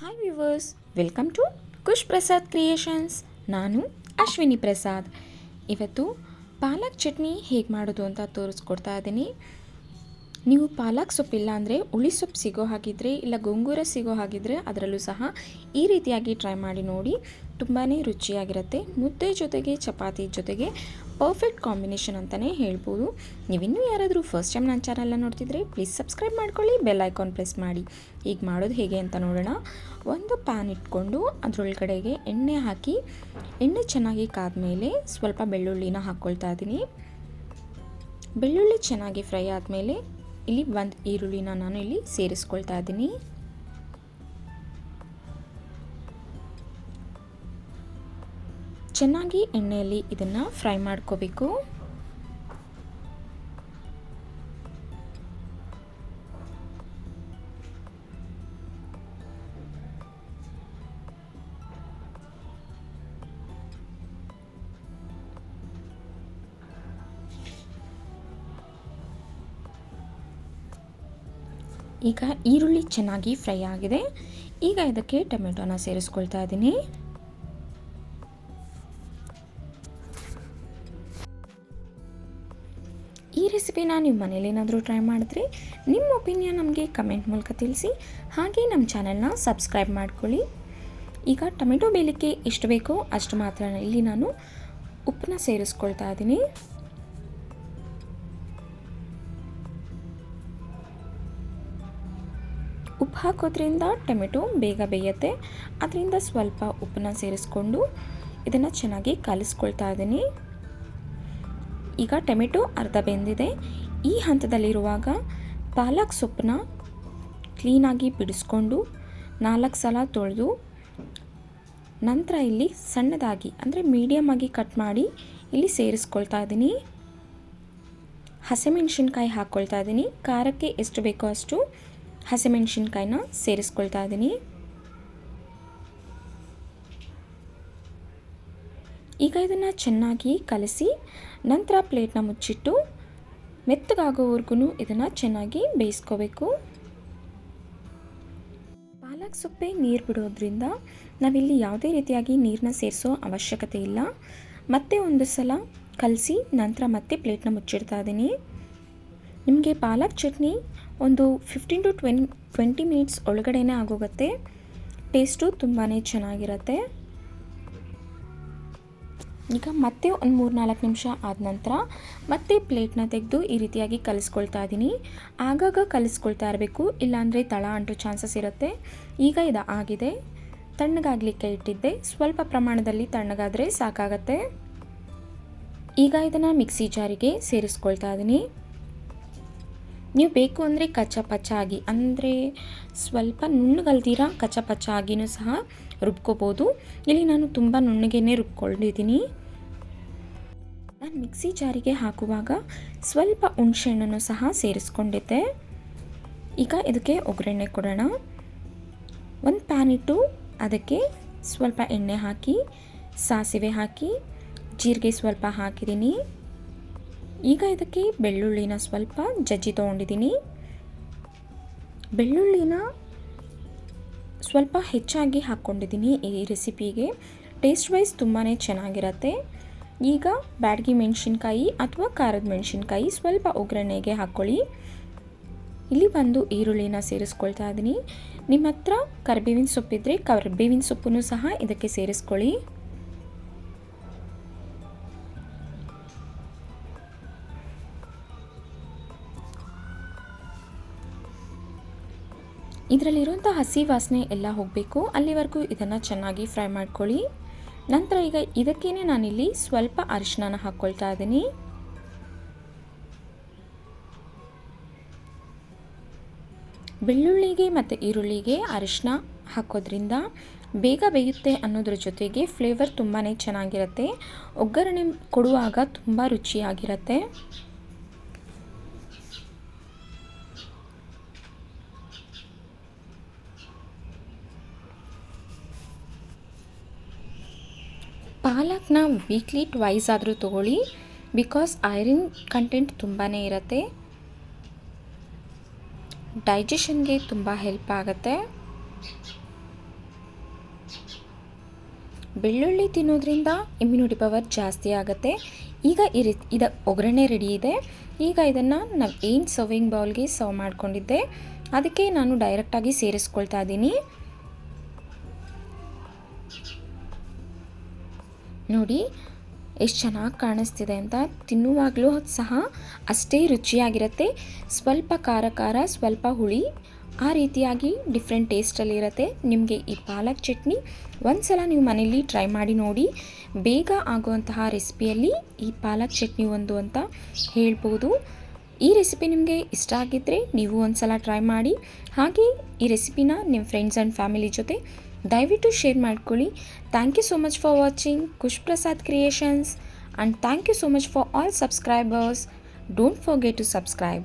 Hi viewers welcome to Khush Prasad creations ನಾನು ಅಶ್ವಿನಿ ಪ್ರಸಾದ್. ಇವತ್ತು ಪಾಲಕ್ ಚಟ್ನಿ ಹೇಗೆ ಮಾಡೋದು ಅಂತ ತೋರಿಸ್ಕೊಡ್ತಾ ಇದ್ದೀನಿ ನೀವು ಪಾಲಕ್ ಸೊಪ್ಪಿಲ್ಲ ಅಂದರೆ ಹುಳಿ ಸೊಪ್ಪು ಸಿಗೋ ಹಾಗಿದ್ರೆ ಇಲ್ಲ ಗೊಂಗೂರ ಸಿಗೋ ಹಾಗಿದ್ರೆ ಅದರಲ್ಲೂ ಸಹ ಈ ರೀತಿಯಾಗಿ ಟ್ರೈ ಮಾಡಿ ನೋಡಿ. ತುಂಬಾ ರುಚಿಯಾಗಿರುತ್ತೆ. ಮುದ್ದೆ ಜೊತೆಗೆ, ಚಪಾತಿ ಜೊತೆಗೆ ಪರ್ಫೆಕ್ಟ್ ಕಾಂಬಿನೇಷನ್ ಅಂತಲೇ ಹೇಳ್ಬೋದು. ನೀವಿನ್ನೂ ಯಾರಾದರೂ ಫಸ್ಟ್ ಟೈಮ್ ನನ್ನ ಚಾನಲ್ನ ನೋಡ್ತಿದ್ರೆ ಪ್ಲೀಸ್ ಸಬ್ಸ್ಕ್ರೈಬ್ ಮಾಡ್ಕೊಳ್ಳಿ ಬೆಲ್ ಐಕಾನ್ ಪ್ರೆಸ್ ಮಾಡಿ. ಈಗ ಮಾಡೋದು ಹೇಗೆ ಅಂತ ನೋಡೋಣ. ಒಂದು ಪ್ಯಾನ್ ಇಟ್ಕೊಂಡು ಅದರೊಳಗಡೆಗೆ ಎಣ್ಣೆ ಹಾಕಿ, ಎಣ್ಣೆ ಚೆನ್ನಾಗಿ ಕಾದ್ಮೇಲೆ ಸ್ವಲ್ಪ ಬೆಳ್ಳುಳ್ಳಿನ ಹಾಕ್ಕೊಳ್ತಾ ಇದ್ದೀನಿ. ಬೆಳ್ಳುಳ್ಳಿ ಚೆನ್ನಾಗಿ ಫ್ರೈ ಆದಮೇಲೆ ಇಲ್ಲಿ ಒಂದು ಈರುಳ್ಳಿನ ನಾನು ಇಲ್ಲಿ ಸೇರಿಸ್ಕೊಳ್ತಾ ಇದ್ದೀನಿ. ಚೆನ್ನಾಗಿ ಎಣ್ಣೆಯಲ್ಲಿ ಇದನ್ನು ಫ್ರೈ ಮಾಡ್ಕೋಬೇಕು. ಈಗ ಈರುಳ್ಳಿ ಚೆನ್ನಾಗಿ ಫ್ರೈ ಆಗಿದೆ. ಈಗ ಇದಕ್ಕೆ ಟೊಮೆಟೊನ ಸೇರಿಸ್ಕೊಳ್ತಾ ಇದ್ದೀನಿ. ಈ ರೆಸಿಪಿನ ನೀವು ಮನೇಲಿ ಏನಾದರೂ ಟ್ರೈ ಮಾಡಿದ್ರೆ ನಿಮ್ಮ ಒಪಿನಿಯನ್ ನಮಗೆ ಕಮೆಂಟ್ ಮೂಲಕ ತಿಳಿಸಿ. ಹಾಗೆ ನಮ್ಮ ಚಾನಲ್ನ ಸಬ್ಸ್ಕ್ರೈಬ್ ಮಾಡ್ಕೊಳ್ಳಿ. ಈಗ ಟೊಮೆಟೊ ಬೇಲಿಕ್ಕೆ ಎಷ್ಟು ಬೇಕೋ ಅಷ್ಟು ಮಾತ್ರ ಇಲ್ಲಿ ನಾನು ಉಪ್ಪನ್ನ ಸೇರಿಸ್ಕೊಳ್ತಾ ಇದ್ದೀನಿ. ಉಪ್ಪು ಹಾಕೋದ್ರಿಂದ ಟೊಮೆಟೊ ಬೇಗ ಬೇಯುತ್ತೆ. ಅದರಿಂದ ಸ್ವಲ್ಪ ಉಪ್ಪನ್ನ ಸೇರಿಸ್ಕೊಂಡು ಇದನ್ನು ಚೆನ್ನಾಗಿ ಕಲಿಸ್ಕೊಳ್ತಾ ಇದ್ದೀನಿ. ಈಗ ಟೊಮೆಟೊ ಅರ್ಧ ಬೆಂದಿದೆ. ಈ ಹಂತದಲ್ಲಿರುವಾಗ ಪಾಲಕ್ ಸೊಪ್ಪನ್ನ ಕ್ಲೀನಾಗಿ ಬಿಡಿಸ್ಕೊಂಡು ನಾಲ್ಕು ಸಲ ತೊಳೆದು ನಂತರ ಇಲ್ಲಿ ಸಣ್ಣದಾಗಿ ಅಂದರೆ ಮೀಡಿಯಮ್ ಆಗಿ ಕಟ್ ಮಾಡಿ ಇಲ್ಲಿ ಸೇರಿಸ್ಕೊಳ್ತಾ ಇದ್ದೀನಿ. ಹಸಿಮೆಣ್ಸಿನ್ಕಾಯಿ ಹಾಕ್ಕೊಳ್ತಾ ಇದ್ದೀನಿ. ಖಾರಕ್ಕೆ ಎಷ್ಟು ಬೇಕೋ ಅಷ್ಟು ಹಸಿಮೆಣ್ಸಿನ್ಕಾಯಿನ ಸೇರಿಸ್ಕೊಳ್ತಾ ಇದ್ದೀನಿ ಈಗ ಇದನ್ನು ಚೆನ್ನಾಗಿ ಕಲಸಿ ನಂತರ ಪ್ಲೇಟ್ನ ಮುಚ್ಚಿಟ್ಟು ಮೆತ್ತಗಾಗೋವರೆಗೂ ಇದನ್ನು ಚೆನ್ನಾಗಿ ಬೇಯಿಸ್ಕೋಬೇಕು. ಪಾಲಕ್ ಸೊಪ್ಪೆ ನೀರು ಬಿಡೋದ್ರಿಂದ ನಾವಿಲ್ಲಿ ಯಾವುದೇ ರೀತಿಯಾಗಿ ನೀರನ್ನ ಸೇರಿಸೋ ಅವಶ್ಯಕತೆ ಇಲ್ಲ. ಮತ್ತೆ ಒಂದು ಸಲ ಕಲಸಿ ನಂತರ ಮತ್ತೆ ಪ್ಲೇಟ್ನ ಮುಚ್ಚಿಡ್ತಾ ಇದ್ದೀನಿ ನಿಮಗೆ ಪಾಲಕ್ ಚಟ್ನಿ ಒಂದು fifteen to twen twenty minutes ಒಳಗಡೆನೇ ಆಗೋಗುತ್ತೆ. ಟೇಸ್ಟು ತುಂಬಾ ಚೆನ್ನಾಗಿರುತ್ತೆ. ಈಗ ಮತ್ತೆ ಒಂದು ಮೂರು ನಾಲ್ಕು ನಿಮಿಷ ಆದ ನಂತರ ಮತ್ತೆ ಪ್ಲೇಟ್ನ ತೆಗೆದು ಈ ರೀತಿಯಾಗಿ ಕಲಿಸ್ಕೊಳ್ತಾ ಇದ್ದೀನಿ ಆಗಾಗ ಕಲಿಸ್ಕೊಳ್ತಾ ಇರಬೇಕು, ಇಲ್ಲಾಂದರೆ ತಳ ಅಂಟೋ ಚಾನ್ಸಸ್ ಇರುತ್ತೆ. ಈಗ ಇದು ಆಗಿದೆ. ತಣ್ಣಗಾಗಲಿಕ್ಕೆ ಇಟ್ಟಿದ್ದೆ. ಸ್ವಲ್ಪ ಪ್ರಮಾಣದಲ್ಲಿ ತಣ್ಣಗಾದರೆ ಸಾಕಾಗತ್ತೆ. ಈಗ ಇದನ್ನು ಮಿಕ್ಸಿ ಜಾರಿಗೆ ಸೇರಿಸ್ಕೊಳ್ತಾ ಇದ್ದೀನಿ ನೀವು ಬೇಕು ಅಂದರೆ ಕಚ್ಚ ಪಚ್ಚ ಆಗಿ, ಅಂದರೆ ಸ್ವಲ್ಪ ನುಣ್ಣಗಲ್ದಿರ ಕಚ್ಚ ಪಚ್ಚ ಆಗಿನೂ ಸಹ ರುಬ್ಕೋಬೋದು. ಇಲ್ಲಿ ನಾನು ತುಂಬ ನುಣ್ಣಗೇನೆ ರುಬ್ಕೊಂಡಿದ್ದೀನಿ. ನಾನು ಮಿಕ್ಸಿ ಜಾರಿಗೆ ಹಾಕುವಾಗ ಸ್ವಲ್ಪ ಹುಣಸೆಹಣ್ಣನ್ನು ಸಹ ಸೇರಿಸ್ಕೊಂಡಿದ್ದೆ. ಈಗ ಇದಕ್ಕೆ ಒಗ್ಗರಣೆ ಕೊಡೋಣ. ಒಂದು ಪ್ಯಾನ್ ಇಟ್ಟು ಅದಕ್ಕೆ ಸ್ವಲ್ಪ ಎಣ್ಣೆ ಹಾಕಿ, ಸಾಸಿವೆ ಹಾಕಿ, ಜೀರಿಗೆ ಸ್ವಲ್ಪ ಹಾಕಿದ್ದೀನಿ. ಈಗ ಇದಕ್ಕೆ ಬೆಳ್ಳುಳ್ಳಿನ ಸ್ವಲ್ಪ ಜಜ್ಜಿ ತೊಗೊಂಡಿದ್ದೀನಿ. ಬೆಳ್ಳುಳ್ಳಿನ ಸ್ವಲ್ಪ ಹೆಚ್ಚಾಗಿ ಹಾಕ್ಕೊಂಡಿದ್ದೀನಿ ಈ ರೆಸಿಪಿಗೆ. ಟೇಸ್ಟ್ ವೈಸ್ ತುಂಬಾ ಚೆನ್ನಾಗಿರತ್ತೆ. ಈಗ ಬ್ಯಾಡಗಿ ಮೆಣಸಿನ್ಕಾಯಿ ಅಥವಾ ಖಾರದ ಮೆಣಸಿನ್ಕಾಯಿ ಸ್ವಲ್ಪ ಒಗ್ಗರಣೆಗೆ ಹಾಕ್ಕೊಳ್ಳಿ. ಇಲ್ಲಿ ಬಂದು ಈರುಳ್ಳಿನ ಸೇರಿಸ್ಕೊಳ್ತಾ ಇದ್ದೀನಿ. ನಿಮ್ಮ ಹತ್ರ ಕರಿಬೇವಿನ ಸೊಪ್ಪಿದ್ರೆ ಕರಿಬೇವಿನ ಸೊಪ್ಪನ್ನು ಸಹ ಇದಕ್ಕೆ ಸೇರಿಸ್ಕೊಳ್ಳಿ. ಇದರಲ್ಲಿರುವಂಥ ಹಸಿ ವಾಸನೆ ಎಲ್ಲ ಹೋಗಬೇಕು. ಅಲ್ಲಿವರೆಗೂ ಇದನ್ನು ಚೆನ್ನಾಗಿ ಫ್ರೈ ಮಾಡ್ಕೊಳ್ಳಿ. ನಂತರ ಈಗ ಇದಕ್ಕೇ ನಾನಿಲ್ಲಿ ಸ್ವಲ್ಪ ಅರಿಶಿನ ಹಾಕ್ಕೊಳ್ತಾ ಇದ್ದೀನಿ. ಬೆಳ್ಳುಳ್ಳಿಗೆ ಮತ್ತು ಈರುಳ್ಳಿಗೆ ಅರಿಶಿನ ಹಾಕೋದ್ರಿಂದ ಬೇಗ ಬೇಯುತ್ತೆ ಅನ್ನೋದ್ರ ಜೊತೆಗೆ ಫ್ಲೇವರ್ ತುಂಬಾ ಚೆನ್ನಾಗಿರುತ್ತೆ. ಒಗ್ಗರಣೆ ಕೊಡುವಾಗ ತುಂಬ ರುಚಿಯಾಗಿರುತ್ತೆ. ಪಾಲಕ್ನ ವೀಕ್ಲಿ ಟ್ವೈಸ್ ಆದರೂ ತೊಗೊಳ್ಳಿ ಬಿಕಾಸ್ ಐರನ್ ಕಂಟೆಂಟ್ ತುಂಬಾ ಇರುತ್ತೆ. ಡೈಜೆಷನ್ಗೆ ತುಂಬ ಹೆಲ್ಪ್ ಆಗುತ್ತೆ. ಬೆಳ್ಳುಳ್ಳಿ ತಿನ್ನೋದ್ರಿಂದ ಇಮ್ಯುನಿಟಿ ಪವರ್ ಜಾಸ್ತಿ ಆಗುತ್ತೆ. ಈಗ ರೀತಿ ಇದ ಒಗ್ಗರಣೆ ರೆಡಿ ಇದೆ. ಈಗ ಇದನ್ನು ನಾವು ಏನು ಸರ್ವಿಂಗ್ ಬೌಲ್ಗೆ ಸರ್ವ್ ಮಾಡ್ಕೊಂಡಿದ್ದೆ, ಅದಕ್ಕೆ ನಾನು ಡೈರೆಕ್ಟಾಗಿ ಸೇರಿಸ್ಕೊಳ್ತಾ ಇದ್ದೀನಿ ನೋಡಿ, ಎಷ್ಟು ಚೆನ್ನಾಗಿ ಕಾಣಿಸ್ತಿದೆ ಅಂತ. ತಿನ್ನುವಾಗಲೂ ಸಹ ಅಷ್ಟೇ ರುಚಿಯಾಗಿರುತ್ತೆ. ಸ್ವಲ್ಪ ಖಾರ ಖಾರ, ಸ್ವಲ್ಪ ಹುಳಿ, ಆ ರೀತಿಯಾಗಿ ಡಿಫ್ರೆಂಟ್ ಟೇಸ್ಟಲ್ಲಿರುತ್ತೆ ನಿಮಗೆ ಈ ಪಾಲಕ್ ಚಟ್ನಿ ಒಂದು ಸಲ ನೀವು ಮನೇಲಿ ಟ್ರೈ ಮಾಡಿ ನೋಡಿ. ಬೇಗ ಆಗುವಂತಹ ರೆಸಿಪಿಯಲ್ಲಿ ಈ ಪಾಲಕ್ ಚಟ್ನಿ ಒಂದು ಅಂತ ಹೇಳ್ಬೋದು. ಈ ರೆಸಿಪಿ ನಿಮಗೆ ಇಷ್ಟ ಆಗಿದ್ದರೆ ನೀವು ಒಂದು ಸಲ ಟ್ರೈ ಮಾಡಿ. ಹಾಗೆ ಈ ರೆಸಿಪಿನ ನಿಮ್ಮ ಫ್ರೆಂಡ್ಸ್ ಆ್ಯಂಡ್ ಫ್ಯಾಮಿಲಿ ಜೊತೆ ದಯವಿಟ್ಟು ಶೇರ್ ಮಾಡ್ಕೊಳ್ಳಿ thank you so much for watching Khush Prasad creations and thank you so much for all subscribers don't forget to subscribe